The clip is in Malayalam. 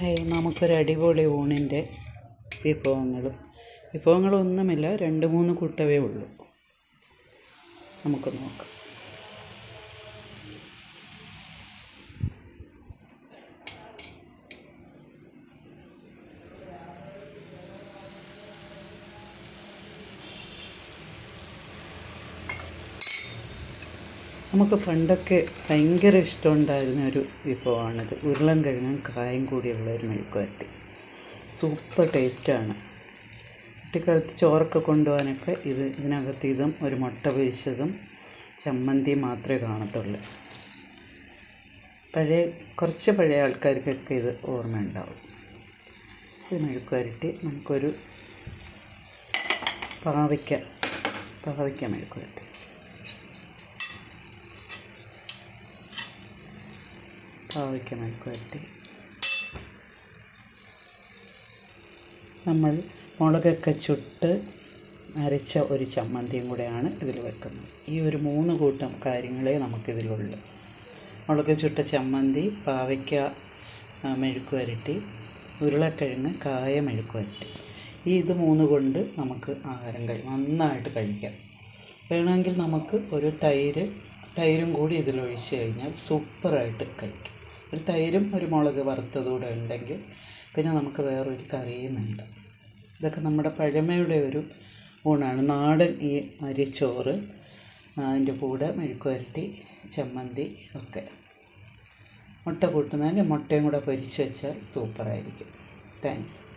ഹൈ നമുക്കൊരു അടിപൊളി ഊണിന്റെ വിഭവങ്ങളും. വിഭവങ്ങളൊന്നുമില്ല രണ്ട് മൂന്ന് കൂട്ടവേ ഉള്ളൂ. നമുക്ക് നോക്കാം. നമുക്ക് പണ്ടൊക്കെ ഭയങ്കര ഇഷ്ടമുണ്ടായിരുന്ന ഒരു വിഭവമാണിത്. ഉരുളൻ കിഴങ്ങും കായും കൂടിയുള്ള ഒരു മെഴുക്കുവരട്ടി. സൂപ്പർ ടേസ്റ്റാണ്. കുട്ടിക്കാലത്ത് ചോറൊക്കെ കൊണ്ടുപോകാനൊക്കെ ഇത് ഇതിനകത്ത് ഇതും ഒരു മുട്ട പൊരിച്ചതും ചമ്മന്തി മാത്രമേ കാണത്തുള്ളൂ. പഴയ കുറച്ച് പഴയ ആൾക്കാർക്കൊക്കെ ഇത് ഓർമ്മയുണ്ടാവും. ഇത് മെഴുക്കുവരട്ടി നമുക്കൊരു പാവയ്ക്ക പാവയ്ക്ക മെഴുക്കുവരട്ടി. പാവയ്ക്ക മെഴുക്കുവരട്ടി. നമ്മൾ മുളകൊക്കെ ചുട്ട് അരച്ച ഒരു ചമ്മന്തിയും കൂടെയാണ് ഇതിൽ വെക്കുന്നത്. ഈ ഒരു മൂന്ന് കൂട്ടം കാര്യങ്ങളെ നമുക്കിതിലുള്ളൂ. മുളക് ചുട്ട ചമ്മന്തി പാവയ്ക്ക മെഴുക്ക് വരട്ടി ഉരുളക്കിഴങ്ങ് കായ മെഴുക്ക് വരട്ടി ഈ ഇത് മൂന്ന് കൊണ്ട് നമുക്ക് ആഹാരം കഴി നന്നായിട്ട് കഴിക്കാം. വേണമെങ്കിൽ നമുക്ക് ഒരു തൈര് തൈരും കൂടി ഇതിലൊഴിച്ച് കഴിഞ്ഞാൽ സൂപ്പറായിട്ട് കഴിക്കും. ഒരു തൈരും ഒരു മുളക് വറുത്തതൂടെ ഉണ്ടെങ്കിൽ പിന്നെ നമുക്ക് വേറൊരു കറിയും വേണ്ട. ഇതൊക്കെ നമ്മുടെ പഴമയുടെ ഒരു ഊണാണ്. നാടൻ ഈ അരിച്ചോറ് അതിന്റെ കൂടെ മെഴുക്കുവരട്ടി ചമ്മന്തി ഒക്കെ. മുട്ട കൂട്ടുന്നതിന് മുട്ടയും കൂടെ പൊരിച്ച് വെച്ചാൽ സൂപ്പറായിരിക്കും. താങ്ക്സ്